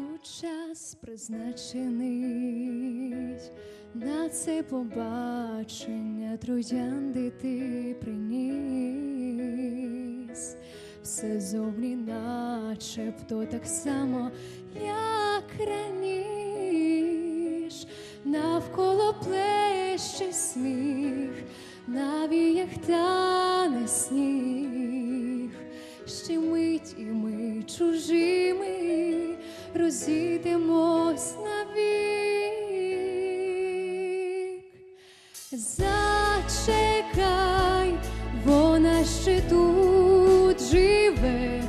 у час призначений. На це побачення троянди ти приніс. Все зовні начебто так само, як раніш, навколо плеще сміх, навіях тане сніг, розійдемось навік. Зачекай, вона ще тут живе,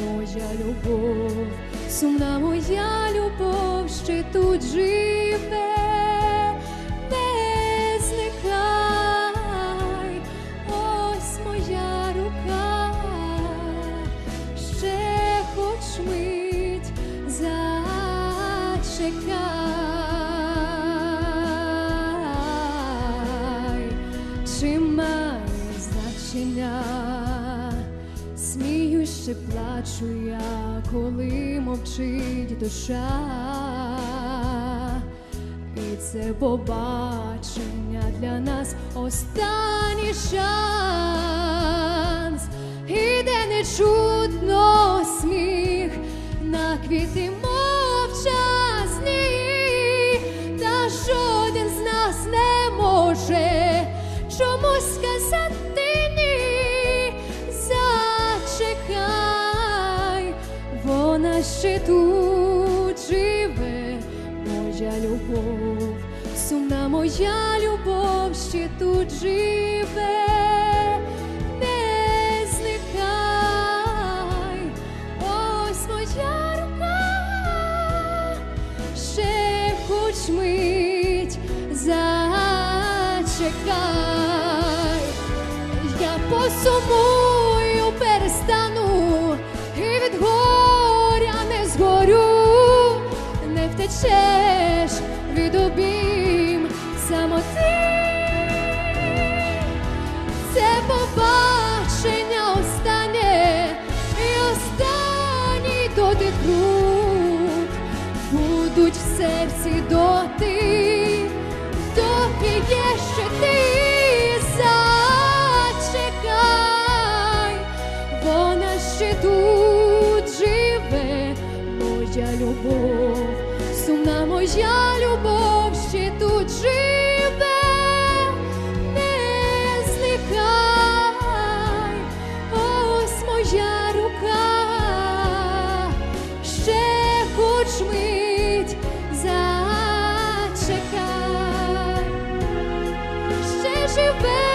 моя любов, сумна моя любов ще тут живе, зачекай, чи значення, смію ще плачу я, коли мовчить душа, і це побачення для нас останній шанс, іде не чутно сміх на квіти мовчазні, може чомусь сказати ні. Зачекай, вона ще тут живе, моя любов, сумна моя любов ще тут живе. Зачекай, я посумую, перестану і від горя не згорю, не втечеш від обійм самоти. Це побачення останнє і останній дотик рук. Будуть в серці доти, тут живе, моя любов, сумна моя любов ще тут живе. Не зникай, ось моя рука, ще хоч мить зачекай, ще живе